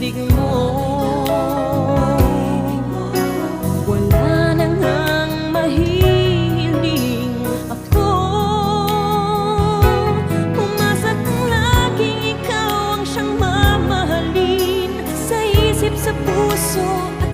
pag-ibig mo. Wala nang ang mahihiling ako. Pumasa kung laging ikaw ang siyang mamahalin Sa isip, sa puso.